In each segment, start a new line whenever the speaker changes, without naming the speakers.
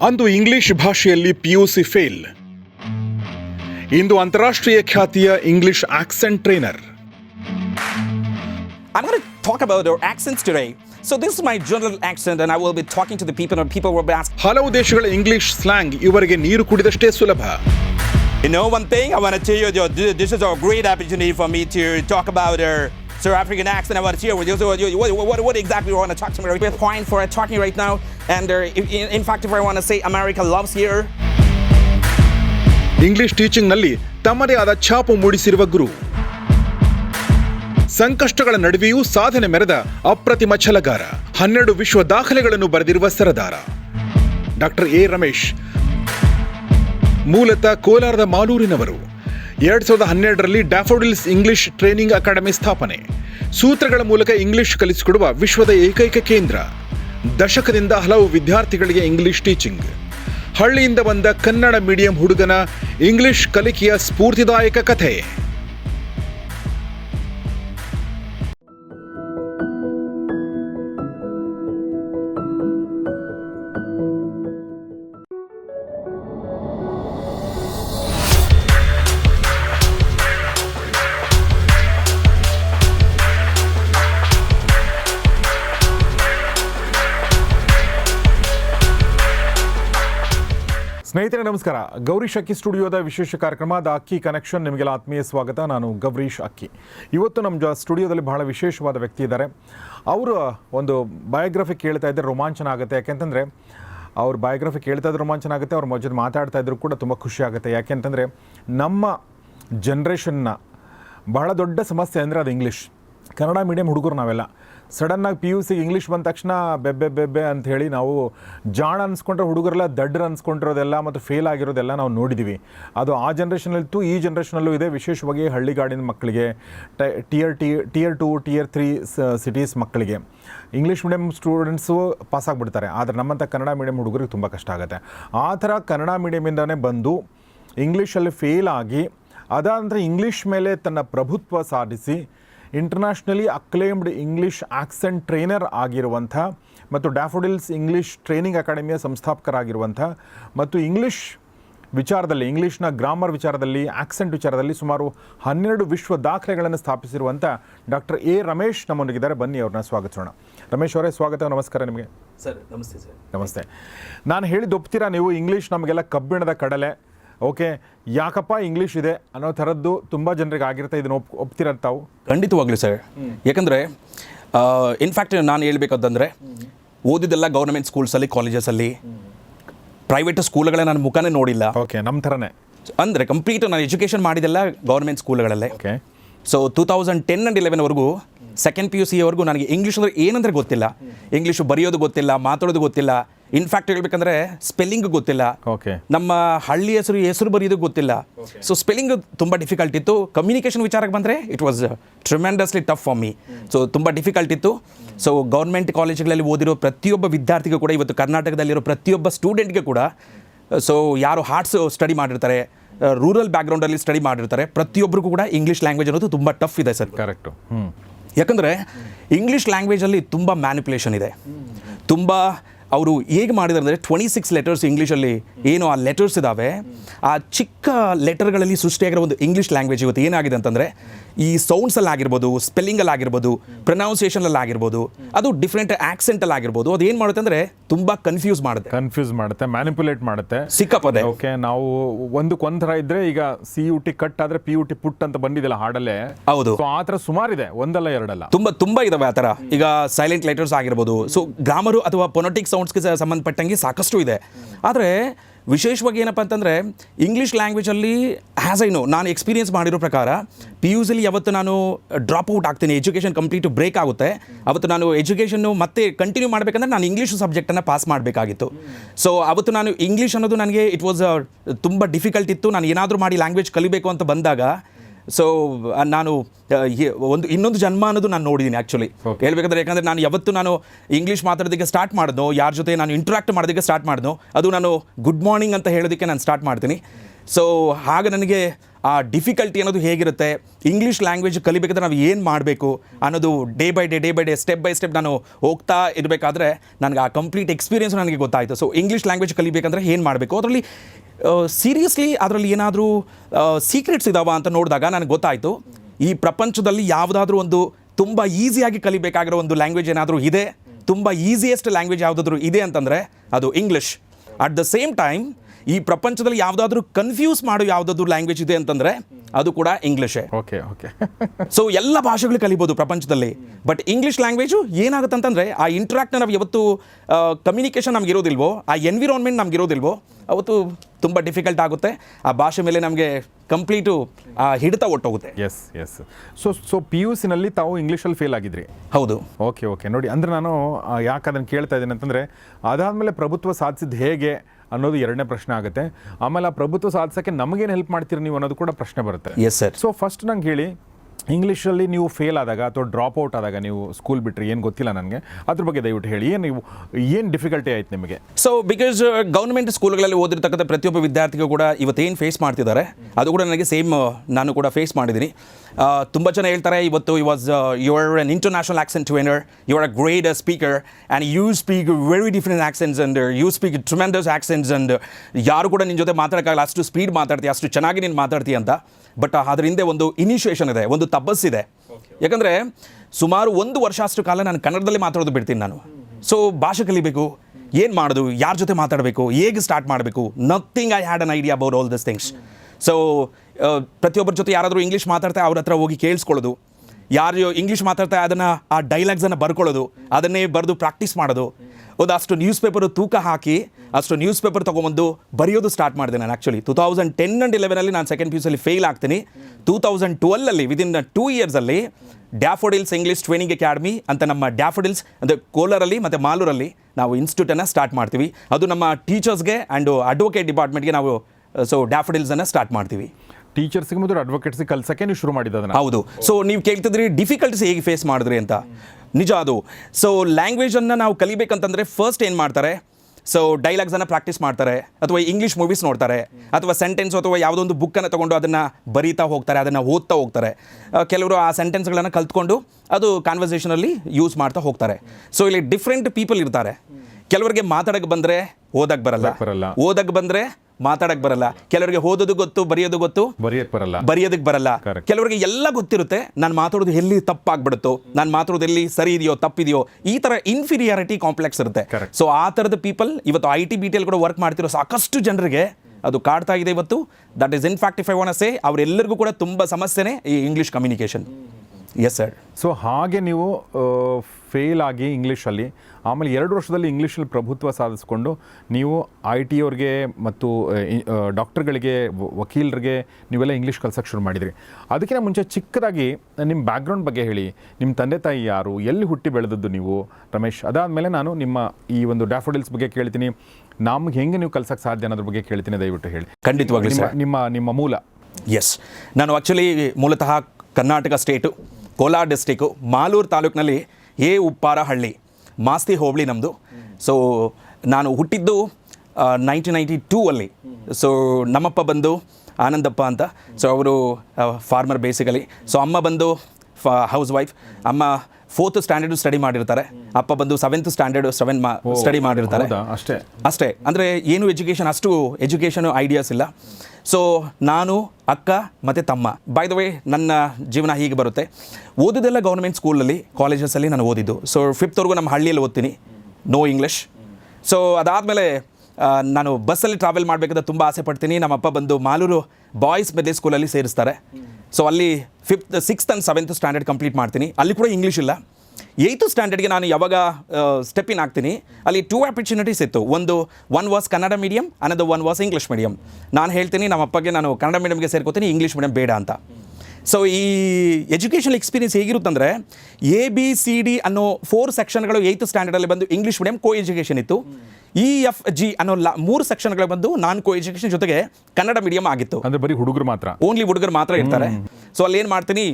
ಅಂದು ಇಂಗ್ಲಿಷ್ ಭಾಷೆಯಲ್ಲಿ PUC fail ಇಂದು ಅಂತಾರಾಷ್ಟ್ರೀಯ ಖ್ಯಾತಿಯ English accent trainer
I'm going to talk about our accents today. So this is my general accent, and I will be talking to the people, and people will be asking.
ಹಲವು ದೇಶಗಳ English slang ಇವರಿಗೆ ನೀರು ಕುಡಿದಷ್ಟೇ ಸುಲಭ
You know one thing? I want to tell you, yo, thi- this is a great opportunity for me to talk about our South African accent. about it here. what, what, what exactly you want to talk to me? Right? We're point for talking right now, and uh, in, in fact, if I want to say America loves here,
English ಟೀಚಿಂಗ್ನಲ್ಲಿ ತಮ್ಮದೇ ಆದ ಛಾಪು ಮೂಡಿಸಿರುವ ಗುರು ಸಂಕಷ್ಟಗಳ ನಡುವೆಯೂ ಸಾಧನೆ ಮೆರೆದ ಅಪ್ರತಿಮ ಛಲಗಾರ ಹನ್ನೆರಡು ವಿಶ್ವ ದಾಖಲೆಗಳನ್ನು ಬರೆದಿರುವ ಸರದಾರ ಡಾಕ್ಟರ್ ಎ ರಮೇಶ್ ಮೂಲತಃ ಕೋಲಾರದ ಮಾಲೂರಿನವರು ಎರಡ್ ಸಾವಿರದ ಹನ್ನೆರಡರಲ್ಲಿ ಡ್ಯಾಫೋಡಿಲ್ಸ್ ಇಂಗ್ಲಿಷ್ ಟ್ರೈನಿಂಗ್ ಅಕಾಡೆಮಿ ಸ್ಥಾಪನೆ. ಸೂತ್ರಗಳ ಮೂಲಕ ಇಂಗ್ಲಿಷ್ ಕಲಿಸಿಕೊಡುವ ವಿಶ್ವದ ಏಕೈಕ ಕೇಂದ್ರ. ದಶಕದಿಂದ ಹಲವು ವಿದ್ಯಾರ್ಥಿಗಳಿಗೆ ಇಂಗ್ಲಿಷ್ ಟೀಚಿಂಗ್. ಹಳ್ಳಿಯಿಂದ ಬಂದ ಕನ್ನಡ ಮೀಡಿಯಂ ಹುಡುಗನ ಇಂಗ್ಲಿಷ್ ಕಲಿಕೆಯ ಸ್ಫೂರ್ತಿದಾಯಕ ಕಥೆ. ಸ್ನೇಹಿತರೆ, ನಮಸ್ಕಾರ. ಗೌರೀಶ್ ಅಕ್ಕಿ ಸ್ಟುಡಿಯೋದ ವಿಶೇಷ ಕಾರ್ಯಕ್ರಮ ದ ಅಕ್ಕಿ ಕನೆಕ್ಷನ್ ನಿಮಗೆಲ್ಲ ಆತ್ಮೀಯ ಸ್ವಾಗತ. ನಾನು ಗೌರೀಶ್ ಅಕ್ಕಿ. ಇವತ್ತು ನಮ್ಮ ಸ್ಟುಡಿಯೋದಲ್ಲಿ ಬಹಳ ವಿಶೇಷವಾದ ವ್ಯಕ್ತಿ ಇದ್ದಾರೆ. ಅವರು ಒಂದು ಬಯೋಗ್ರಫಿ ಕೇಳ್ತಾ ಇದ್ದರೆ ರೋಮಾಂಚನ ಆಗುತ್ತೆ. ಯಾಕೆಂತಂದರೆ, ಅವ್ರ ಬಯೋಗ್ರಫಿ ಕೇಳ್ತಾ ಇದ್ರೆ ರೋಮಾಂಚನ ಆಗುತ್ತೆ. ಅವ್ರ ಜೊತೆ ಮಾತಾಡ್ತಾ ಇದ್ರು ಕೂಡ ತುಂಬ ಖುಷಿ ಆಗುತ್ತೆ. ಯಾಕೆಂತಂದರೆ, ನಮ್ಮ ಜನ್ರೇಷನ್ನ ಬಹಳ ದೊಡ್ಡ ಸಮಸ್ಯೆ ಅಂದರೆ ಅದು ಇಂಗ್ಲೀಷ್ ಕನ್ನಡ ಮೀಡಿಯಂ ಹುಡುಗರು ನಾವೆಲ್ಲ. ಸಡನ್ನಾಗಿ ಪಿ ಯು ಸಿ ಇಂಗ್ಲೀಷ್ ಬಂದ ತಕ್ಷಣ ಬೆಬ್ಬೆ ಬೆಬ್ಬೆ ಅಂತ ಹೇಳಿ ನಾವು ಜಾಣ ಅನ್ಸ್ಕೊಂಡ್ರೆ ಹುಡುಗರೆಲ್ಲ ದಡ್ಡರ್ ಅನ್ಸ್ಕೊಂಡಿರೋದೆಲ್ಲ ಮತ್ತು ಫೇಲ್ ಆಗಿರೋದೆಲ್ಲ ನಾವು ನೋಡಿದ್ದೀವಿ ಅದು ಆ ಜನ್ರೇಷನಲ್ಲಿತ್ತು ಈ ಜನ್ರೇಷನಲ್ಲೂ ಇದೆ. ವಿಶೇಷವಾಗಿ ಹಳ್ಳಿಗಾಡಿನ ಮಕ್ಕಳಿಗೆ tier T tier two tier three cities ಮಕ್ಕಳಿಗೆ. ಇಂಗ್ಲೀಷ್ ಮೀಡಿಯಂ ಸ್ಟೂಡೆಂಟ್ಸು ಪಾಸ್ ಆಗಿಬಿಡ್ತಾರೆ. ಆದರೆ ನಮ್ಮಂಥ ಕನ್ನಡ ಮೀಡಿಯಂ ಹುಡುಗರಿಗೆ ತುಂಬ ಕಷ್ಟ ಆಗುತ್ತೆ. ಆ ಥರ ಕನ್ನಡ ಮೀಡಿಯಮಿಂದನೇ ಬಂದು ಇಂಗ್ಲೀಷಲ್ಲಿ ಫೇಲ್ ಆಗಿ, ಅದಾದರೆ ಇಂಗ್ಲೀಷ್ ಮೇಲೆ ತನ್ನ ಪ್ರಭುತ್ವ ಸಾಧಿಸಿ internationally acclaimed English accent trainer ಆಗಿರುವಂಥ ಮತ್ತು ಡ್ಯಾಫೋಡಿಲ್ಸ್ ಇಂಗ್ಲೀಷ್ ಟ್ರೈನಿಂಗ್ ಅಕಾಡೆಮಿಯ ಸಂಸ್ಥಾಪಕರಾಗಿರುವಂಥ ಮತ್ತು ಇಂಗ್ಲೀಷ್ ವಿಚಾರದಲ್ಲಿ ಇಂಗ್ಲೀಷ್ನ ಗ್ರಾಮರ್ ವಿಚಾರದಲ್ಲಿ ಆಕ್ಸೆಂಟ್ ವಿಚಾರದಲ್ಲಿ ಸುಮಾರು ಹನ್ನೆರಡು ವಿಶ್ವ ದಾಖಲೆಗಳನ್ನು ಸ್ಥಾಪಿಸಿರುವಂಥ ಡಾಕ್ಟರ್ ಎ ರಮೇಶ್ ನಮ್ಮೊಂದಿಗಿದ್ದಾರೆ. ಬನ್ನಿ ಅವ್ರನ್ನ ಸ್ವಾಗತಿಸೋಣ. ರಮೇಶ್ ಅವರೇ ಸ್ವಾಗತ ನಮಸ್ಕಾರ ನಿಮಗೆ.
ಸರ್ ನಮಸ್ತೆ ಸರ್.
ನಮಸ್ತೆ. ನಾನು ಹೇಳಿದ್ದು ಒಪ್ತೀರಾ ನೀವು? ಇಂಗ್ಲೀಷ್ ನಮಗೆಲ್ಲ ಕಬ್ಬಿಣದ ಕಡಲೆ ಓಕೆ ಯಾಕಪ್ಪ ಇಂಗ್ಲೀಷ್ ಇದೆ ಅನ್ನೋ ಥರದ್ದು ತುಂಬ ಜನರಿಗೆ ಆಗಿರುತ್ತೆ ಇದನ್ನು ಒಪ್ ಒಪ್ತೀರ ತಾವು?
ಖಂಡಿತವಾಗ್ಲಿ ಸರ್. ಯಾಕಂದರೆ ಇನ್ಫ್ಯಾಕ್ಟ್ ನಾನು ಹೇಳ್ಬೇಕಂತಂದರೆ ಓದಿದ್ದೆಲ್ಲ ಗೌರ್ಮೆಂಟ್ ಸ್ಕೂಲ್ಸಲ್ಲಿ ಕಾಲೇಜಸಲ್ಲಿ ಪ್ರೈವೇಟ್ ಸ್ಕೂಲ್ಗಳೇ ನಾನು ಮುಖನೇ ನೋಡಿಲ್ಲ.
ಓಕೆ ನಮ್ಮ ಥರನೇ.
ಅಂದರೆ ಕಂಪ್ಲೀಟ್ ನಾನು ಎಜುಕೇಷನ್ ಮಾಡಿದೆಲ್ಲ government ಸ್ಕೂಲ್ಗಳಲ್ಲೇ
okay.
So two thousand ten and ಇಲೆವೆನ್ವರೆಗೂ second P U ಸಿವರೆಗೂ ನನಗೆ ಇಂಗ್ಲೀಷ್ ಅಂದರೆ ಏನಂದ್ರೆ ಗೊತ್ತಿಲ್ಲ. ಇಂಗ್ಲೀಷು ಬರೆಯೋದು ಗೊತ್ತಿಲ್ಲ ಮಾತಾಡೋದು ಗೊತ್ತಿಲ್ಲ. ಇನ್ಫ್ಯಾಕ್ಟ್ ಹೇಳ್ಬೇಕಂದ್ರೆ ಸ್ಪೆಲ್ಲಿಂಗ್ ಗೊತ್ತಿಲ್ಲ.
ಓಕೆ
ನಮ್ಮ ಹಳ್ಳಿ ಹೆಸರು ಹೆಸರು ಬರೆಯೋದು ಗೊತ್ತಿಲ್ಲ. ಸೊ ಸ್ಪೆಲ್ಲಿಂಗ್ ತುಂಬ ಡಿಫಿಕಲ್ಟ್ ಇತ್ತು. ಕಮ್ಯುನಿಕೇಷನ್ ವಿಚಾರಕ್ಕೆ ಬಂದರೆ it was tremendously tough for me so ತುಂಬ ಡಿಫಿಕಲ್ಟ್ ಇತ್ತು. ಸೊ ಗೌರ್ಮೆಂಟ್ ಕಾಲೇಜುಗಳಲ್ಲಿ ಓದಿರೋ ಪ್ರತಿಯೊಬ್ಬ ವಿದ್ಯಾರ್ಥಿಗೂ ಕೂಡ ಇವತ್ತು ಕರ್ನಾಟಕದಲ್ಲಿರೋ ಪ್ರತಿಯೊಬ್ಬ ಸ್ಟೂಡೆಂಟ್ಗೆ ಕೂಡ ಸೊ ಯಾರು ಹಾರ್ಟ್ಸ್ ಸ್ಟಡಿ ಮಾಡಿರ್ತಾರೆ ರೂರಲ್ ಬ್ಯಾಕ್ಗ್ರೌಂಡಲ್ಲಿ ಸ್ಟಡಿ ಮಾಡಿರ್ತಾರೆ ಪ್ರತಿಯೊಬ್ಬರಿಗೂ ಕೂಡ ಇಂಗ್ಲೀಷ್ ಲ್ಯಾಂಗ್ವೇಜ್ ಅನ್ನೋದು ತುಂಬ ಟಫ್ ಇದೆ ಸರ್.
ಕರೆಕ್ಟು
ಯಾಕಂದರೆ ಇಂಗ್ಲೀಷ್ ಲ್ಯಾಂಗ್ವೇಜಲ್ಲಿ ತುಂಬ ಮ್ಯಾನಿಪುಲೇಷನ್ ಇದೆ. ತುಂಬ ಅವರು ಹೇಗೆ ಮಾಡಿದ್ದಾರೆ ಅಂದರೆ ಟ್ವೆಂಟಿ ಸಿಕ್ಸ್ ಲೆಟರ್ಸ್ ಇಂಗ್ಲೀಷಲ್ಲಿ ಏನು ಆ ಲೆಟರ್ಸ್ ಇದ್ದಾವೆ ಆ ಚಿಕ್ಕ ಲೆಟರ್ಗಳಲ್ಲಿ ಸೃಷ್ಟಿಯಾಗಿರೋ ಒಂದು ಇಂಗ್ಲೀಷ್ ಲ್ಯಾಂಗ್ವೇಜ್ ಇವತ್ತು ಏನಾಗಿದೆ ಅಂತಂದರೆ ಈ ಸೌಂಡ್ಸಲ್ಲಿ ಆಗಿರ್ಬೋದು ಸ್ಪೆಲ್ಲಿಂಗಲ್ಲಿ ಆಗಿರ್ಬೋದು ಪ್ರೊನೌನ್ಸಿಯೇಷನಲ್ಲಿ ಆಗಿರ್ಬೋದು, ಅದು ಡಿಫ್ರೆಂಟ್ ಆ್ಯಕ್ಸೆಂಟಲ್ಲಿ ಆಗಿರ್ಬೋದು, ಅದು ಏನು ಮಾಡುತ್ತೆ ಅಂದರೆ ತುಂಬ ಕನ್ಫ್ಯೂಸ್ ಮಾಡುತ್ತೆ.
ಕನ್ಫ್ಯೂಸ್ ಮಾಡುತ್ತೆ ಮ್ಯಾನಿಪುಲೇಟ್ ಮಾಡುತ್ತೆ.
ಸಿಕ್ಕಾಪದೆ.
ಓಕೆ ನಾವು ಒಂದಕ್ಕೆ ಒಂಥರ ಇದ್ರೆ ಈಗ ಸಿ ಯು ಟಿ ಕಟ್ ಆದ್ರೆ ಪಿ ಯು ಟಿ ಪುಟ್ ಅಂತ ಬಂದಿದೆಲ್ಲ ಹಾಡಲ್ಲೇ.
ಹೌದು.
ಸೊ ಆ ಥರ ಸುಮಾರಿದೆ ಒಂದಲ್ಲ ಎರಡಲ್ಲ.
ತುಂಬಾ ತುಂಬಾ ಇದಾವೆ ಆತರ ಈಗ ಸೈಲೆಂಟ್ ಲೆಟರ್ಸ್ ಆಗಿರ್ಬೋದು. ಸೊ ಗ್ರಾಮರು ಅಥವಾ ಪೊನೊಟಿಕ್ ಸೌಂಡ್ಸ್ಗೆ ಸಂಬಂಧಪಟ್ಟಂಗೆ ಸಾಕಷ್ಟು ಇದೆ. ಆದರೆ ವಿಶೇಷವಾಗಿ ಏನಪ್ಪ ಅಂತಂದರೆ ಇಂಗ್ಲೀಷ್ ಲ್ಯಾಂಗ್ವೇಜಲ್ಲಿ ಹ್ಯಾಸ್ ಐ ನೋ ನಾನು ಎಕ್ಸ್ಪೀರಿಯನ್ಸ್ ಮಾಡಿರೋ ಪ್ರಕಾರ ಪಿ ಯು ಸಿಲಿ ಯಾವತ್ತು ನಾನು ಡ್ರಾಪ್ ಔಟ್ ಆಗ್ತೀನಿ ಎಜುಕೇಷನ್ ಕಂಪ್ಲೀಟ್ ಬ್ರೇಕ್ ಆಗುತ್ತೆ. ಅವತ್ತು ನಾನು ಎಜುಕೇಷನ್ನು ಮತ್ತೆ ಕಂಟಿನ್ಯೂ ಮಾಡಬೇಕಂದ್ರೆ ನಾನು ಇಂಗ್ಲೀಷ್ ಸಬ್ಜೆಕ್ಟನ್ನು ಪಾಸ್ ಮಾಡಬೇಕಾಗಿತ್ತು. ಸೊ ಅವತ್ತು ನಾನು ಇಂಗ್ಲೀಷ್ ಅನ್ನೋದು ನನಗೆ ಇಟ್ ವಾಸ್ ತುಂಬ ಡಿಫಿಕಲ್ಟ್ ಇತ್ತು. ನಾನು ಏನಾದರೂ ಮಾಡಿ ಲ್ಯಾಂಗ್ವೇಜ್ ಕಲಿಬೇಕು ಅಂತ ಬಂದಾಗ ಸೊ ನಾನು ಒಂದು ಇನ್ನೊಂದು ಜನ್ಮ ಅನ್ನೋದು ನಾನು ನೋಡಿದ್ದೀನಿ ಆ್ಯಕ್ಚುಲಿ ಹೇಳ್ಬೇಕಂದ್ರೆ ಯಾಕಂದರೆ ನಾನು ಯಾವತ್ತು ನಾನು ಇಂಗ್ಲೀಷ್ ಮಾತಾಡೋದಕ್ಕೆ ಸ್ಟಾರ್ಟ್ ಮಾಡಿದ್ನೋ ಯಾರ ಜೊತೆ ನಾನು ಇಂಟ್ರಾಕ್ಟ್ ಮಾಡೋದಕ್ಕೆ ಸ್ಟಾರ್ಟ್ ಮಾಡಿದ್ನೋ ಅದು ನಾನು ಗುಡ್ ಮಾರ್ನಿಂಗ್ ಅಂತ ಹೇಳೋದಕ್ಕೆ ನಾನು ಸ್ಟಾರ್ಟ್ ಮಾಡ್ತೀನಿ. ಸೊ ಹಾಗೆ ನನಗೆ ಆ ಡಿಫಿಕಲ್ಟಿ ಅನ್ನೋದು ಹೇಗಿರುತ್ತೆ ಇಂಗ್ಲೀಷ್ ಲ್ಯಾಂಗ್ವೇಜ್ ಕಲಿಬೇಕಾದ್ರೆ ನಾವು ಏನು ಮಾಡಬೇಕು ಅನ್ನೋದು day by day day by day step by step ನಾನು ಹೋಗ್ತಾ ಇರಬೇಕಾದ್ರೆ ನನಗೆ ಆ ಕಂಪ್ಲೀಟ್ ಎಕ್ಸ್ಪೀರಿಯನ್ಸ್ ನನಗೆ ಗೊತ್ತಾಯಿತು. ಸೊ ಇಂಗ್ಲೀಷ್ ಲ್ಯಾಂಗ್ವೇಜ್ ಕಲಿಬೇಕಂದ್ರೆ ಏನು ಮಾಡಬೇಕು? ಅದರಲ್ಲಿ ಸೀರಿಯಸ್ಲಿ ಅದರಲ್ಲಿ ಏನಾದರೂ ಸೀಕ್ರೆಟ್ಸ್ ಇದಾವ ಅಂತ ನೋಡಿದಾಗ ನನಗೆ ಗೊತ್ತಾಯಿತು. ಈ ಪ್ರಪಂಚದಲ್ಲಿ ಯಾವುದಾದ್ರೂ ಒಂದು ತುಂಬ ಈಸಿಯಾಗಿ ಕಲಿಬೇಕಾಗಿರೋ ಒಂದು ಲ್ಯಾಂಗ್ವೇಜ್ ಏನಾದರೂ ಇದೆ. ತುಂಬ ಈಸಿಯೆಸ್ಟ್ ಲ್ಯಾಂಗ್ವೇಜ್ ಯಾವುದಾದ್ರೂ ಇದೆ ಅಂತಂದರೆ ಅದು English at the same time ಈ ಪ್ರಪಂಚದಲ್ಲಿ ಯಾವುದಾದ್ರೂ ಕನ್ಫ್ಯೂಸ್ ಮಾಡೋ ಯಾವುದಾದ್ರೂ ಲ್ಯಾಂಗ್ವೇಜ್ ಇದೆ ಅಂತಂದರೆ ಅದು ಕೂಡ ಇಂಗ್ಲೀಷೇ
ಓಕೆ ಓಕೆ
ಸೊ ಎಲ್ಲ ಭಾಷೆಗಳು ಕಲಿಬೋದು ಪ್ರಪಂಚದಲ್ಲಿ. ಬಟ್ ಇಂಗ್ಲೀಷ್ ಲ್ಯಾಂಗ್ವೇಜು ಏನಾಗುತ್ತೆ ಅಂತಂದರೆ ಆ ಇಂಟ್ರಾಕ್ಟ್ನ ನಾವು ಯಾವತ್ತು ಕಮ್ಯುನಿಕೇಷನ್ ನಮ್ಗೆ ಇರೋದಿಲ್ವೋ ಆ ಎನ್ವಿರಾನ್ಮೆಂಟ್ ನಮ್ಗೆ ಇರೋದಿಲ್ವೋ ಅವತ್ತು ತುಂಬ ಡಿಫಿಕಲ್ಟ್ ಆಗುತ್ತೆ. ಆ ಭಾಷೆ ಮೇಲೆ ನಮಗೆ ಕಂಪ್ಲೀಟು ಹಿಡಿತ ಒಟ್ಟೋಗುತ್ತೆ.
Yes yes so so P U ಸಿನಲ್ಲಿ ತಾವು ಇಂಗ್ಲೀಷಲ್ಲಿ ಫೇಲ್ ಆಗಿದ್ರಿ?
ಹೌದು.
ಓಕೆ ಓಕೆ ನೋಡಿ ಅಂದರೆ ನಾನು ಯಾಕೆ ಅದನ್ನು ಕೇಳ್ತಾ ಇದ್ದೀನಿ ಅಂತಂದರೆ ಅದಾದಮೇಲೆ ಪ್ರಭುತ್ವ ಸಾಧಿಸಿದ್ದು ಹೇಗೆ ಅನ್ನೋದು ಎರಡನೇ ಪ್ರಶ್ನೆ ಆಗುತ್ತೆ. ಆಮೇಲೆ ಆ ಪ್ರಭುತ್ವ ಸಾಧಿಸೋಕ್ಕೆ ನಮಗೇನು ಹೆಲ್ಪ್ ಮಾಡ್ತೀರಿ ನೀವು ಅನ್ನೋದು ಕೂಡ ಪ್ರಶ್ನೆ ಬರುತ್ತೆ.
ಎಸ್ ಸರ್
ಸೊ ಫಸ್ಟ್ ನಂಗೆ ಹೇಳಿ ಇಂಗ್ಲೀಷಲ್ಲಿ ನೀವು ಫೇಲ್ ಆದಾಗ ಅಥವಾ ಡ್ರಾಪ್ ಔಟ್ ಆದಾಗ ನೀವು ಸ್ಕೂಲ್ ಬಿಟ್ಟರೆ ಏನು ಗೊತ್ತಿಲ್ಲ ನನಗೆ. ಅದ್ರ ಬಗ್ಗೆ ದಯವಿಟ್ಟು ಹೇಳಿ. ಏನು ನೀವು, ಏನು ಡಿಫಿಕಲ್ಟಿ ಆಯ್ತು ನಿಮಗೆ?
ಸೊ ಬಿಕಾಸ್ ಗೌರ್ಮೆಂಟ್ ಸ್ಕೂಲ್ಗಳಲ್ಲಿ ಓದಿರ್ತಕ್ಕಂಥ ಪ್ರತಿಯೊಬ್ಬ ವಿದ್ಯಾರ್ಥಿಗೂ ಕೂಡ ಇವತ್ತೇನು ಫೇಸ್ ಮಾಡ್ತಿದ್ದಾರೆ, ಅದು ಕೂಡ ನನಗೆ ಸೇಮ್ ನಾನು ಕೂಡ ಫೇಸ್ ಮಾಡಿದ್ದೀನಿ. ತುಂಬ ಜನ ಹೇಳ್ತಾರೆ, ಇವತ್ತು you was you are an international accent and you are a great speaker and you speak very different accents and you speak tremendous accents and ಯಾರು ಕೂಡ ನಿನ್ನ ಜೊತೆ ಮಾತಾಡೋಕ್ಕಾಗಲ್ಲ, ಅಷ್ಟು ಸ್ಪೀಡ್ ಮಾತಾಡ್ತೀಯ, ಅಷ್ಟು ಚೆನ್ನಾಗಿ ನೀನು ಮಾತಾಡ್ತೀಯ ಅಂತ. ಬಟ್ ಅದ್ರ ಹಿಂದೆ ಒಂದು ಇನಿಷಿಯೇಷನ್ ಇದೆ, ಒಂದು ತಪಸ್ಸಿದೆ ಯಾಕಂದರೆ ಸುಮಾರು ಒಂದು ವರ್ಷ ಅಷ್ಟು ಕಾಲ ನಾನು ಕನ್ನಡದಲ್ಲಿ ಮಾತಾಡೋದು ಬಿಡ್ತೀನಿ ನಾನು. ಸೊ ಭಾಷೆ ಕಲಿಬೇಕು, ಏನು ಮಾಡೋದು, ಯಾರ ಜೊತೆ ಮಾತಾಡಬೇಕು, ಹೇಗೆ ಸ್ಟಾರ್ಟ್ ಮಾಡಬೇಕು nothing I had an idea about all this things so ಪ್ರತಿಯೊಬ್ಬರ ಜೊತೆ ಯಾರಾದರೂ ಇಂಗ್ಲೀಷ್ ಮಾತಾಡ್ತಾ ಅವ್ರ ಹತ್ರ ಹೋಗಿ ಕೇಳಿಸ್ಕೊಳ್ಳೋದು. ಯಾರು ಇಂಗ್ಲೀಷ್ ಮಾತಾಡ್ತಾ ಅದನ್ನು, ಆ ಡೈಲಾಗ್ಸನ್ನು ಬರ್ಕೊಳ್ಳೋದು, ಅದನ್ನೇ ಬರೆದು ಪ್ರಾಕ್ಟೀಸ್ ಮಾಡೋದು. ಒಂದು ಅಷ್ಟು ನ್ಯೂಸ್ ಪೇಪರ್ ತೂಕ ಹಾಕಿ ಅಷ್ಟು ನ್ಯೂಸ್ ಪೇಪರ್ ತೊಗೊಂಬಂದು ಬರೆಯೋದು ಸ್ಟಾರ್ಟ್ ಮಾಡಿದೆ ನಾನು actually two thousand ten and ಇಲೆವೆನಲ್ಲಿ ನಾನು ಸೆಕೆಂಡ್ ಪಿ ಯುಸಲ್ಲಿ ಫೇಲ್ ಆಗ್ತೀನಿ. ಟೂ ತೌಸಂಡ್ ಟ್ವೆಲ್ಲಲ್ಲಿ ವಿದಿನ್ ಟೂ ಇಯರ್ಸಲ್ಲಿ ಡ್ಯಾಫೋಡಿಲ್ಸ್ ಇಂಗ್ಲೀಷ್ ಟ್ರೈನಿಂಗ್ ಅಕಾಡೆಮಿ ಅಂತ ನಮ್ಮ ಡ್ಯಾಫೋಡಿಲ್ಸ್ ಅಂದರೆ ಕೋಲಾರಲ್ಲಿ ಮತ್ತು ಮಾಲೂರಲ್ಲಿ ನಾವು ಇನ್ಸ್ಟಿಟ್ಯೂಟನ್ನು ಸ್ಟಾರ್ಟ್ ಮಾಡ್ತೀವಿ. ಅದು ನಮ್ಮ ಟೀಚರ್ಸ್ಗೆ ಆ್ಯಂಡ್ ಅಡ್ವೊಕೇಟ್ ಡಿಪಾರ್ಟ್ಮೆಂಟ್ಗೆ ನಾವು ಸೊ ಡ್ಯಾಫೋಡಿಲ್ಸನ್ನು ಸ್ಟಾರ್ಟ್ ಮಾಡ್ತೀವಿ.
ಟೀಚರ್ಸ್ಗೆ ಮೊದಲು ಅಡ್ವೊಕೇಟ್ಸ್ಗೆ ಕಲ್ಸಕ್ಕೆ ನೀವು ಶುರು ಮಾಡಿದ್ದು ಅದನ್ನು.
ಹೌದು. ಸೊ ನೀವು ಕೇಳ್ತಿದ್ರಿ ಡಿಫಿಕಲ್ಟೀಸ್ ಹೇಗೆ ಫೇಸ್ ಮಾಡಿದ್ರಿ ಅಂತ. ನಿಜ ಅದು. ಸೊ ಲ್ಯಾಂಗ್ವೇಜನ್ನು ನಾವು ಕಲಿಬೇಕಂತಂದರೆ ಫಸ್ಟ್ ಏನು ಮಾಡ್ತಾರೆ? ಸೊ ಡೈಲಾಗ್ಸನ್ನು ಪ್ರಾಕ್ಟೀಸ್ ಮಾಡ್ತಾರೆ ಅಥವಾ ಇಂಗ್ಲೀಷ್ ಮೂವೀಸ್ ನೋಡ್ತಾರೆ ಅಥವಾ ಸೆಂಟೆನ್ಸ್ ಅಥವಾ ಯಾವುದೋ ಒಂದು ಬುಕ್ಕನ್ನು ತೊಗೊಂಡು ಅದನ್ನು ಬರೀತಾ ಹೋಗ್ತಾರೆ ಅದನ್ನು ಓದ್ತಾ ಹೋಗ್ತಾರೆ. ಕೆಲವರು ಆ ಸೆಂಟೆನ್ಸ್ಗಳನ್ನು ಕಲ್ತ್ಕೊಂಡು ಅದು ಕಾನ್ವರ್ಸೇಷನಲ್ಲಿ ಯೂಸ್ ಮಾಡ್ತಾ ಹೋಗ್ತಾರೆ. ಸೊ ಇಲ್ಲಿ ಡಿಫ್ರೆಂಟ್ ಪೀಪಲ್ ಇರ್ತಾರೆ. ಕೆಲವರಿಗೆ ಮಾತಾಡಕ್ಕೆ ಬಂದರೆ ಓದಕ್ಕೆ ಬರಲ್ಲ.
ಬರಲ್ಲ.
ಓದಕ್ಕೆ ಬಂದರೆ ಮಾತಾಡಕ್ಕೆ ಬರಲ್ಲ. ಕೆಲವರಿಗೆ ಓದೋದು ಗೊತ್ತು ಬರೆಯೋದು ಗೊತ್ತು.
ಬರೆಯಕ್ಕೆ ಬರಲ್ಲ.
ಬರೆಯೋದಕ್ಕೆ ಬರಲ್ಲ. ಕೆಲವರಿಗೆ ಎಲ್ಲ ಗೊತ್ತಿರುತ್ತೆ. ನಾನು ಮಾತಾಡೋದು ಎಲ್ಲಿ ತಪ್ಪಾಗ್ಬಿಡುತ್ತೋ ನಾನು ಮಾತಾಡೋದು ಎಲ್ಲಿ ಸರಿ ಇದೆಯೋ ತಪ್ಪಿದೆಯೋ ಈ ಥರ ಇನ್ಫೀರಿಯಾರಿಟಿ ಕಾಂಪ್ಲೆಕ್ಸ್ ಇರುತ್ತೆ. ಸೊ ಆ ಥರದ ಪೀಪಲ್ ಇವತ್ತು ಐ ಟಿ ಬಿ ಟಿಯಲ್ಲಿ ಕೂಡ ವರ್ಕ್ ಮಾಡ್ತಿರೋ ಸಾಕಷ್ಟು ಜನರಿಗೆ ಅದು ಕಾಡ್ತಾ ಇದೆ ಇವತ್ತು. That is fact if I want say ಅವರೆಲ್ಲರಿಗೂ ಕೂಡ ತುಂಬ ಸಮಸ್ಯೆನೇ ಈ English communication yes sir
so ಹಾಗೆ ನೀವು ಫೇಲ್ ಆಗಿ ಇಂಗ್ಲೀಷಲ್ಲಿ ಆಮೇಲೆ ಎರಡು ವರ್ಷದಲ್ಲಿ ಇಂಗ್ಲೀಷಲ್ಲಿ ಪ್ರಭುತ್ವ ಸಾಧಿಸ್ಕೊಂಡು ನೀವು ಐ ಟಿ ಅವ್ರಿಗೆ ಮತ್ತು ಡಾಕ್ಟರ್ಗಳಿಗೆ ವಕೀಲರಿಗೆ ನೀವೆಲ್ಲ ಇಂಗ್ಲೀಷ್ ಕಲ್ಸೋಕ್ಕೆ ಶುರು ಮಾಡಿದ್ರಿ. ಅದಕ್ಕಿಂತ ಮುಂಚೆ ಚಿಕ್ಕದಾಗಿ ನಿಮ್ಮ ಬ್ಯಾಕ್ಗ್ರೌಂಡ್ ಬಗ್ಗೆ ಹೇಳಿ ನಿಮ್ಮ ತಂದೆ ತಾಯಿ ಯಾರು ಎಲ್ಲಿ ಹುಟ್ಟಿ ಬೆಳೆದದ್ದು ನೀವು ರಮೇಶ್? ಅದಾದಮೇಲೆ ನಾನು ನಿಮ್ಮ ಈ ಒಂದು ಡ್ಯಾಫೋಡಿಲ್ಸ್ ಬಗ್ಗೆ ಕೇಳ್ತೀನಿ. ನಮ್ಗೆ ಹೆಂಗೆ ನೀವು ಕಲ್ಸಕ್ಕೆ ಸಾಧ್ಯ ಅನ್ನೋದ್ರ ಬಗ್ಗೆ ಕೇಳ್ತೀನಿ ದಯವಿಟ್ಟು ಹೇಳಿ.
ಖಂಡಿತವಾಗ್ಲಿ
ನಿಮ್ಮ
ಸರ್.
ನಿಮ್ಮ ನಿಮ್ಮ ಮೂಲ.
ಎಸ್ ನಾನು ಆ್ಯಕ್ಚುಲಿ ಮೂಲತಃ ಕರ್ನಾಟಕ ಸ್ಟೇಟು ಕೋಲಾರ ಡಿಸ್ಟಿಕ್ಕು ಮಾಲೂರು ತಾಲೂಕಿನಲ್ಲಿ ಎ ಉಪ್ಪಾರ ಹಳ್ಳಿ ಮಾಸ್ತಿ ಹೋಬಳಿ ನಮ್ಮದು ಸೊ ನಾನು ಹುಟ್ಟಿದ್ದು ನೈನ್ಟೀನ್ ನೈಂಟಿ ಟೂ ಅಲ್ಲಿ. ಸೊ ನಮ್ಮಪ್ಪ ಬಂದು ಆನಂದಪ್ಪ ಅಂತ. ಸೊ ಅವರು ಫಾರ್ಮರ್ ಬೇಸಿಕಲಿ ಸೊ ಅಮ್ಮ ಬಂದು ಫ ಹೌಸ್ ವೈಫ್ ಅಮ್ಮ ಫೋರ್ತ್ ಸ್ಟ್ಯಾಂಡರ್ಡ್ ಸ್ಟಡಿ ಮಾಡಿರ್ತಾರೆ. ಅಪ್ಪ ಬಂದು ಸೆವೆಂತ್ ಸ್ಟ್ಯಾಂಡರ್ಡ್ ಸೆವೆನ್ ಮಾ ಸ್ಟಡಿ ಮಾಡಿರ್ತಾರೆ.
ಅಷ್ಟೇ.
ಅಷ್ಟೇ. ಅಂದರೆ ಏನು ಎಜುಕೇಷನ್ ಅಷ್ಟು ಎಜುಕೇಷನ್ ಐಡಿಯಾಸ್ ಇಲ್ಲ. ಸೊ ನಾನು ಅಕ್ಕ ಮತ್ತು ತಮ್ಮ. ಬೈ ದ ವೇ ನನ್ನ ಜೀವನ ಹೀಗೆ ಬರುತ್ತೆ. ಓದಿದ್ದೆಲ್ಲ ಗೌರ್ಮೆಂಟ್ ಸ್ಕೂಲಲ್ಲಿ ಕಾಲೇಜಸಲ್ಲಿ ನಾನು ಓದಿದ್ದು. ಸೊ ಫಿಫ್ತ್ವರೆಗೂ ನಮ್ಮ ಹಳ್ಳಿಯಲ್ಲಿ ಓದ್ತೀನಿ. ನೋ ಇಂಗ್ಲೀಷ್ ಸೊ ಅದಾದಮೇಲೆ ನಾನು ಬಸ್ಸಲ್ಲಿ ಟ್ರಾವೆಲ್ ಮಾಡಬೇಕಾದ್ರೆ ತುಂಬ ಆಸೆ ಪಡ್ತೀನಿ. ನಮ್ಮ ಅಪ್ಪ ಬಂದು ಮಾಲೂರು ಬಾಯ್ಸ್ ಮೆದೆ ಸ್ಕೂಲಲ್ಲಿ ಸೇರಿಸ್ತಾರೆ. ಸೊ ಅಲ್ಲಿ fifth sixth and seventh standard complete ಮಾಡ್ತೀನಿ. ಅಲ್ಲಿ ಕೂಡ ಇಂಗ್ಲೀಷ್ ಇಲ್ಲ. ಏಯ್ತು ಸ್ಟ್ಯಾಂಡರ್ಡ್ಗೆ ನಾನು ಯಾವಾಗ ಸ್ಟೆಪ್ ಇನ್ ಆಗ್ತೀನಿ, ಅಲ್ಲಿ ಟೂ ಆಪರ್ಚುನಿಟೀಸ್ ಇತ್ತು. ಒಂದು ಒನ್ ವಾಸ್ ಕನ್ನಡ ಮೀಡಿಯಂ ಅನ್ನೋದು ಒನ್ ವಾಸ್ ಇಂಗ್ಲೀಷ್ ಮೀಡಿಯಂ ನಾನು ಹೇಳ್ತೀನಿ ನಮ್ಮ ಅಪ್ಪಗೆ ನಾನು ಕನ್ನಡ ಮೀಡಿಯಮ್ಗೆ ಸೇರ್ಕೋತೀನಿ ಇಂಗ್ಲೀಷ್ ಮೀಡಿಯಂ ಬೇಡ ಅಂತ. ಸೊ ಈ ಎಜುಕೇಷನ್ ಎಕ್ಸ್ಪೀರಿಯನ್ಸ್ ಹೇಗಿರುತ್ತಂದರೆ ಎ ಬಿ ಸಿ ಡಿ ಅನ್ನೋ ಫೋರ್ ಸೆಕ್ಷನ್ಗಳು ಏಯ್ತ್ ಸ್ಟ್ಯಾಂಡರ್ಡಲ್ಲಿ ಬಂದು ಇಂಗ್ಲೀಷ್ ಮೀಡಿಯಂ ಕೋ ಎಜುಕೇಷನ್ ಇತ್ತು. ಇ ಎಫ್ ಜಿ ಅನ್ನೋ ಲ ಮೂರು ಸೆಕ್ಷನ್ಗಳು ಬಂದು ನಾನ್ ಕೋ ಎಜುಕೇಷನ್ ಜೊತೆಗೆ ಕನ್ನಡ ಮೀಡಿಯಂ ಆಗಿತ್ತು.
ಅಂದ್ರೆ ಬರೀ ಹುಡುಗರು ಮಾತ್ರ?
ಓನ್ಲಿ ಹುಡುಗರು ಮಾತ್ರ ಇರ್ತಾರೆ. ಸೊ ಅಲ್ಲಿ ಏನು ಮಾಡ್ತೀನಿ?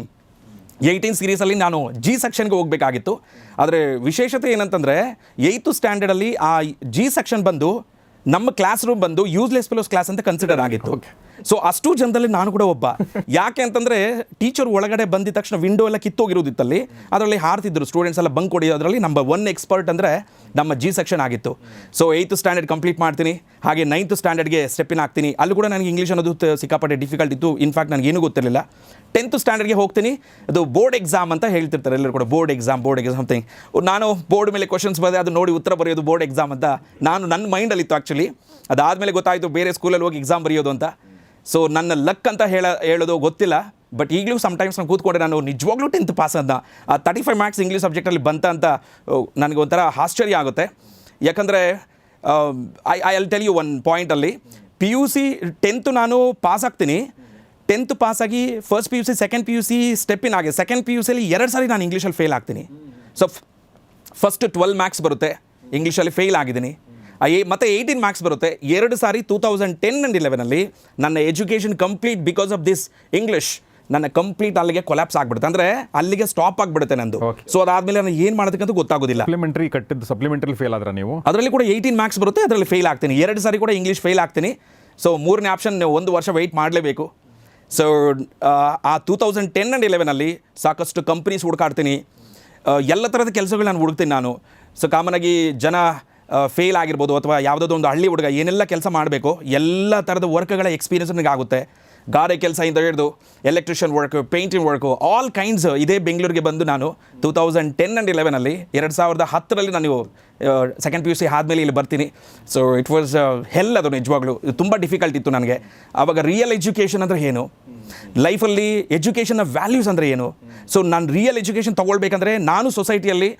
ಏಯ್ಟೀನ್ ಸೀರೀಸಲ್ಲಿ ನಾನು ಜಿ ಸೆಕ್ಷನ್ಗೆ ಹೋಗಬೇಕಾಗಿತ್ತು. ಆದರೆ ವಿಶೇಷತೆ ಏನಂತಂದರೆ ಏಯ್ತು ಸ್ಟ್ಯಾಂಡರ್ಡಲ್ಲಿ ಆ ಜಿ ಸೆಕ್ಷನ್ ಬಂದು ನಮ್ಮ ಕ್ಲಾಸ್ ರೂಮ್ ಬಂದು ಯೂಸ್ಲೆಸ್ ಫೆಲೋಸ್ ಕ್ಲಾಸ್ ಅಂತ ಕನ್ಸಿಡರ್ ಆಗಿತ್ತು. ಸೊ ಅಷ್ಟು ಜನದಲ್ಲಿ ನಾನು ಕೂಡ ಒಬ್ಬ. ಯಾಕೆ ಅಂತಂದರೆ ಟೀಚರ್ ಒಳಗಡೆ ಬಂದಿದ ತಕ್ಷಣ ವಿಂಡೋ ಎಲ್ಲ ಕಿತ್ತೋಗಿರೋದಿತ್ತಲ್ಲಿ. ಅದರಲ್ಲಿ ಹಾರ್ತಿದ್ರು ಸ್ಟೂಡೆಂಟ್ಸ್ ಎಲ್ಲ ಬಂಕ್ ಅದರಲ್ಲಿ ನಮ್ಮ ಒನ್ ಎಕ್ಸ್ಪರ್ಟ್ ಅಂದರೆ ನಮ್ಮ ಜಿ ಸೆಕ್ಷನ್ ಆಗಿತ್ತು. ಸೊ ಏತ್ ಸ್ಟ್ಯಾಂಡರ್ಡ್ ಕಂಪ್ಲೀಟ್ ಮಾಡ್ತೀನಿ. ಹಾಗೆ ನೈನ್ತ್ ಸ್ಟ್ಯಾಂಡರ್ಡ್ಗೆ ಸ್ಟೆಪ್ಪಿನ ಹಾಕ್ತೀನಿ. ಅಲ್ಲಿ ಕೂಡ ನನಗೆ ಇಂಗ್ಲೀಷ್ ಅನ್ನೋದು ಸಿಕ್ಕಾಪಟ್ಟೆ ಡಿಫಿಕಲ್ಟ್ ಇತ್ತು. ಇನ್ಫ್ಯಾಕ್ಟ್ ನನಗೆ ಏನೂ ಗೊತ್ತಿರಲಿಲ್ಲ. ಟೆಂತ್ ಸ್ಟ್ಯಾಂಡರ್ಡ್ಗೆ ಹೋಗ್ತೀನಿ. ಅದು ಬೋರ್ಡ್ ಎಕ್ಸಾಮ್ ಅಂತ ಹೇಳ್ತಿರ್ತಾರೆ ಎಲ್ಲರೂ ಕೂಡ. Board exam board exam thing ನಾನು ಬೋರ್ಡ್ ಮೇಲೆ ಕ್ವಶನ್ಸ್ ಬಂದೆ ಅದು ನೋಡಿ ಉತ್ತರ ಬರೆಯೋದು ಬೋರ್ಡ್ ಎಕ್ಸಾಮ್ ಅಂತ. ನಾನು ನನ್ನ ಮೈಂಡಲ್ಲಿತ್ತು ಆ್ಯಕ್ಚುಲಿ ಅದಾದಮೇಲೆ ಗೊತ್ತಾಯಿತು, ಬೇರೆ ಸ್ಕೂಲಲ್ಲಿ ಹೋಗಿ ಎಕ್ಸಾಮ್ ಬರೆಯೋದು ಅಂತ. ಸೊ ನನ್ನ ಲಕ್ ಅಂತ ಹೇಳ, ಹೇಳೋದು ಗೊತ್ತಿಲ್ಲ ಬಟ್ ಈಗಲೂ ಸಮ್ಟೈಮ್ಸ್ ನಾನು ಕೂತ್ಕೊಂಡೆ, ನಾನು ನಿಜವಾಗ್ಲೂ ಟೆಂತ್ ಪಾಸ್ ಅಂತ. ಆ ತರ್ಟಿ ಫೈವ್ ಮಾರ್ಕ್ಸ್ ಇಂಗ್ಲೀಷ್ ಸಬ್ಜೆಕ್ಟಲ್ಲಿ ಬಂತ ಅಂತ ನನಗೆ ಒಂಥರ ಆಶ್ಚರ್ಯ ಆಗುತ್ತೆ. ಯಾಕಂದರೆ I I'll tell you one ಪಾಯಿಂಟಲ್ಲಿ P U C tenth ನಾನು ಪಾಸ್ ಆಗ್ತೀನಿ. ಟೆಂತ್ ಪಾಸಾಗಿ first P U C second P U C ಸ್ಟೆಪ್ಪಿನ ಆಗಿದೆ. ಸೆಕೆಂಡ್ ಪಿ ಯು ಸಿಲಿ ಎರಡು ಸಾರಿ ನಾನು ಇಂಗ್ಲೀಷಲ್ಲಿ ಫೇಲ್ ಆಗ್ತೀನಿ. ಸೊ ಫಸ್ಟ್ ಟ್ವೆಲ್ ಮ್ಯಾಕ್ಸ್ ಬರುತ್ತೆ. ಇಂಗ್ಲೀಷಲ್ಲಿ ಫೇಲ್ ಆಗಿದ್ದೀನಿ. ಮತ್ತು ಏಯ್ಟೀನ್ ಮಾರ್ಕ್ಸ್ ಬರುತ್ತೆ. ಎರಡು ಸಾರಿ ಟೂ ತೌಸಂಡ್ ಟೆನ್ ಆ್ಯಂಡ್ ಇಲೆವೆನಲ್ಲಿ ನನ್ನ education complete because of this English ನನ್ನ ಕಂಪ್ಲೀಟ್ ಅಲ್ಲಿಗೆ ಕೊಲ್ಯಾಪ್ಸ್ ಆಗಿಬಿಡುತ್ತೆ. ಅಂದರೆ ಅಲ್ಲಿಗೆ ಸ್ಟಾಪ್ ಆಗಿಬಿಡುತ್ತೆ ನಂದು. ಸೊ ಅದಾದ್ಮೇಲೆ ನಾನು ಏನು ಅಂತ ಗೊತ್ತಾಗೋದಿಲ್ಲ.
ಸಪ್ಲಿಮೆಂಟರಿ ಕಟ್ಟಿದ್ದು ಸಪ್ಲಿಮೆಂಟರಿ ಫೇಲ್ ಆದ್ರೆ ನೀವು?
ಅದರಲ್ಲಿ ಕೂಡ ಏಯ್ಟೀನ್ ಮಾರ್ಕ್ಸ್ ಬರುತ್ತೆ ಅದರಲ್ಲಿ ಫೇಲ್ ಆಗ್ತೀನಿ. ಎರಡು ಸಾರಿ ಕೂಡ ಇಂಗ್ಲೀಷ್ ಫೇಲ್ ಆಗ್ತೀನಿ. ಸೊ ಮೂರನೇ ಆಪ್ಷನ್ ಒಂದು ವರ್ಷ ವೆಯ್ಟ್ ಮಾಡಲೇಬೇಕು. ಸೊ ಆ ಟೂ ತೌಸಂಡ್ ಟೆನ್ ಆ್ಯಂಡ್ ಇಲೆವೆನಲ್ಲಿ ಸಾಕಷ್ಟು ಕಂಪ್ನೀಸ್ ಹುಡುಕಾಡ್ತೀನಿ. ಎಲ್ಲ ಥರದ ಕೆಲಸಗಳು ನಾನು ಹುಡುಕ್ತೀನಿ ನಾನು. ಸೊ ಕಾಮನಾಗಿ ಜನ ಫೇಲ್ ಆಗಿರ್ಬೋದು ಅಥವಾ ಯಾವುದಾದ್ರು ಒಂದು ಹಳ್ಳಿ ಹುಡುಗ ಏನೆಲ್ಲ ಕೆಲಸ ಮಾಡಬೇಕು, ಎಲ್ಲ ಥರದ ವರ್ಕ್ಗಳ ಎಕ್ಸ್ಪೀರಿಯನ್ಸ್ ನನಗೆ ಆಗುತ್ತೆ. ಗಾರೆ ಕೆಲಸ ಇಂದ ಹಿಡಿದು electrician work painting work all kinds ಇದೇ ಬೆಂಗಳೂರಿಗೆ ಬಂದು ನಾನು ಟೂ ತೌಸಂಡ್ ಟೆನ್ ಆ್ಯಂಡ್ ಇಲೆವೆನಲ್ಲಿ ಎರಡು ಸಾವಿರದ ಹತ್ತರಲ್ಲಿ ನಾನು ಸೆಕೆಂಡ್ ಪಿ ಯು ಸಿ ಆದಮೇಲೆ ಇಲ್ಲಿ ಬರ್ತೀನಿ. ಸೊ ಇಟ್ ವಾಸ್ ಹೆಲ್ ಅದು ನಿಜವಾಗ್ಲೂ. ತುಂಬ ಡಿಫಿಕಲ್ಟ್ ಇತ್ತು ನನಗೆ. ಆವಾಗ ರಿಯಲ್ ಎಜುಕೇಷನ್ ಅಂದರೆ ಏನು? ಲೈಫಲ್ಲಿ ಎಜುಕೇಷನ್ನ ವ್ಯಾಲ್ಯೂಸ್ ಅಂದರೆ ಏನು? ಸೊ ನಾನು ರಿಯಲ್ ಎಜುಕೇಷನ್ ತೊಗೊಳ್ಬೇಕಂದ್ರೆ ನಾನು ಸೊಸೈಟಿಯಲ್ಲಿ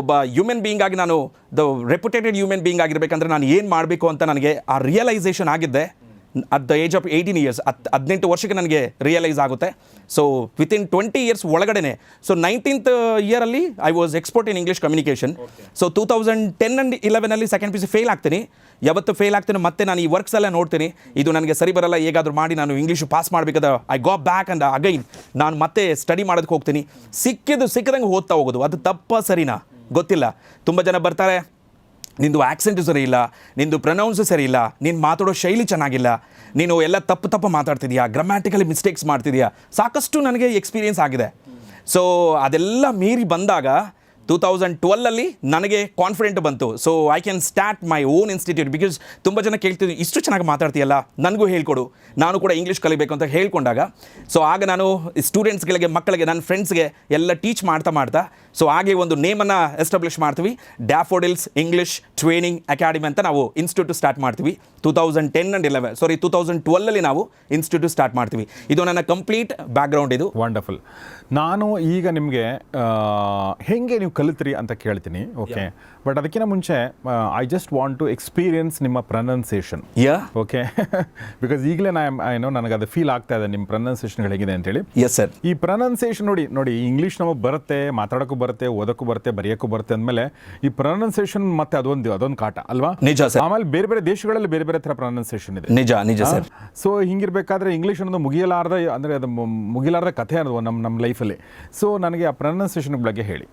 ಒಬ್ಬ ಹ್ಯೂಮನ್ ಬೀಯಿಂಗ್ ಆಗಿ ನಾನು ದ ರೆಪ್ಯುಟೇಟೆಡ್ ಹ್ಯೂಮನ್ ಬೀಯಿಂಗ್ ಆಗಿರಬೇಕಂದ್ರೆ ನಾನು ಏನು ಮಾಡಬೇಕು ಅಂತ ನನಗೆ ಆ ರಿಯಲೈಸೇಷನ್ ಆಗಿದ್ದೆ. At the age of eighteen years ಹತ್ತು ಹದಿನೆಂಟು ವರ್ಷಕ್ಕೆ ನನಗೆ ರಿಯಲೈಸ್ ಆಗುತ್ತೆ. ಸೊ ವಿತಿನ್ ಟ್ವೆಂಟಿ ಇಯರ್ಸ್ ಒಳಗಡೆ so nineteenth ಇಯರಲ್ಲಿ I was expert in English communication so two thousand ten and ಇಲೆವೆನಲ್ಲಿ second P C fail ಆಗ್ತೀನಿ. ಯಾವತ್ತು ಫೇಲ್ ಆಗ್ತೀನಿ ಮತ್ತೆ ನಾನು ಈ ವರ್ಕ್ಸ್ ಎಲ್ಲ ನೋಡ್ತೀನಿ. ಇದು ನನಗೆ ಸರಿ ಬರಲ್ಲ ಹೇಗಾದರೂ ಮಾಡಿ ನಾನು ಇಂಗ್ಲೀಷು ಪಾಸ್ ಮಾಡಬೇಕಾದ I go back and again ನಾನು ಮತ್ತೆ ಸ್ಟಡಿ ಮಾಡೋದಕ್ಕೆ ಹೋಗ್ತೀನಿ. ಸಿಕ್ಕಿದ್ದು ಸಿಕ್ಕದಂಗೆ ಓದ್ತಾ ಹೋಗೋದು. ಅದು ತಪ್ಪ ಸರಿನಾ? ಗೊತ್ತಿಲ್ಲ. ತುಂಬ ಜನ ಬರ್ತಾರೆ ನಿಂದು ಆ್ಯಕ್ಸೆಂಟು ಸರಿ ಇಲ್ಲ ನಿಂದು ಪ್ರೊನೌನ್ಸು ಸರಿ ಇಲ್ಲ ನೀನು ಮಾತಾಡೋ ಶೈಲಿ ಚೆನ್ನಾಗಿಲ್ಲ, ನೀನು ಎಲ್ಲ ತಪ್ಪು ತಪ್ಪು ಮಾತಾಡ್ತಿದ್ಯಾ ಗ್ರಾಮ್ಯಾಟಿಕಲಿ ಮಿಸ್ಟೇಕ್ಸ್ ಮಾಡ್ತಿದ್ಯಾ, ಸಾಕಷ್ಟು ನನಗೆ ಎಕ್ಸ್ಪೀರಿಯನ್ಸ್ ಆಗಿದೆ. ಸೊ ಅದೆಲ್ಲ ಮೀರಿ ಬಂದಾಗ ಟೂ ತೌಸಂಡ್ ಟ್ವೆಲ್ಲಲ್ಲಿ ನನಗೆ ಕಾನ್ಫಿಡೆಂಟ್ ಬಂತು. So I can start my own institute because ತುಂಬ ಜನ ಕೇಳ್ತಿದ್ರು, ಇಷ್ಟು ಚೆನ್ನಾಗಿ ಮಾತಾಡ್ತೀಯಲ್ಲ? ನನಗೂ ಹೇಳ್ಕೊಡು. ನಾನು ಕೂಡ ಇಂಗ್ಲೀಷ್ ಕಲಿಬೇಕು ಅಂತ ಹೇಳ್ಕೊಂಡಾಗ. ಸೊ ಆಗ ನಾನು ಸ್ಟೂಡೆಂಟ್ಸ್ಗಳಿಗೆ ಮಕ್ಕಳಿಗೆ, ನನ್ನ ಫ್ರೆಂಡ್ಸ್ಗೆ ಎಲ್ಲ ಟೀಚ್ ಮಾಡ್ತಾ ಮಾಡ್ತಾ ಸೊ ಹಾಗೆ ಒಂದು ನೇಮನ್ನು ಎಸ್ಟಾಬ್ಲಿಷ್ ಮಾಡ್ತೀವಿ. ಡ್ಯಾಫೋಡಿಲ್ಸ್ ಇಂಗ್ಲೀಷ್ ಟ್ರೈನಿಂಗ್ ಅಕಾಡೆಮಿ ಅಂತ ನಾವು ಇನ್ಸ್ಟಿಟ್ಯೂಟ್ ಸ್ಟಾರ್ಟ್ ಮಾಡ್ತೀವಿ. Two thousand ten and eleven sorry two thousand ಟ್ವೆಲ್ಲಲ್ಲಿ ನಾವು ಇನ್ಸ್ಟಿಟ್ಯೂಟ್ ಸ್ಟಾರ್ಟ್ ಮಾಡ್ತೀವಿ. ಇದು ನನ್ನ ಕಂಪ್ಲೀಟ್ ಬ್ಯಾಕ್ಗ್ರೌಂಡ್ ಇದು.
ವಂಡರ್ಫುಲ್ ನಾನು ಈಗ ನಿಮಗೆ ಹೆಂಗೆ ನೀವು ಕಲಿತ್ರಿ ಅಂತ ಕೇಳ್ತೀನಿ. ಓಕೆ ಬಟ್ ಅದಕ್ಕಿಂತ ಮುಂಚೆ I just want to experience ನಿಮ್ಮ ಪ್ರೊನೌನ್ಸಿಯೇಷನ್
ಯಾ
ಓಕೆ ಬಿಕಾಸ್ ಈಗಲೇ ನಾ ಏನೋ ನನಗೆ ಅದು ಫೀಲ್ ಆಗ್ತಾ ಇದೆ ನಿಮ್ಮ ಪ್ರೊನೌನ್ಸಿಯೇಷನ್ ಹೇಗಿದೆ ಅಂತೇಳಿ.
ಎಸ್ ಸರ್
ಈ ಪ್ರೊನೌನ್ಸಿಯೇಷನ್ ನೋಡಿ ನೋಡಿ ಇಂಗ್ಲೀಷ್ ನಮಗೆ ಬರುತ್ತೆ ಮಾತಾಡೋಕ್ಕೂ ಬರುತ್ತೆ ಓದೋಕ್ಕೂ ಬರುತ್ತೆ ಬರೆಯೋಕ್ಕೂ ಬರುತ್ತೆ ಅಂದಮೇಲೆ ಈ ಪ್ರೊನೌನ್ಸಿಯೇಷನ್ ಮತ್ತೆ ಅದೊಂದು ಅದೊಂದು ಕಾಟ ಅಲ್ವಾ?
ನಿಜ ಸರ್
ಆಮೇಲೆ ಬೇರೆ ಬೇರೆ ದೇಶಗಳಲ್ಲಿ ಬೇರೆ ಬೇರೆ ಥರ ಪ್ರೊನೌನ್ಸಿಯೇಷನ್ ಇದೆ.
ನಿಜ ನಿಜ ಸರ್
ಸೊ ಹಿಂಗಿರ್ಬೇಕಾದ್ರೆ ಇಂಗ್ಲೀಷ್ ಅನ್ನೋದು ಮುಗಿಯಲಾರ್ದ ಅಂದರೆ ಅದು ಮುಗಿಲಾರ್ದ ಕಥೆ ಅನ್ನೋದು ನಮ್ಮ ನಮ್ಮ ಲೈಫಲ್ಲಿ ಸೊ ನನಗೆ ಆ ಪ್ರೊನೌನ್ಸಿಯೇಷನ್ ಬಗ್ಗೆ ಹೇಳಿ.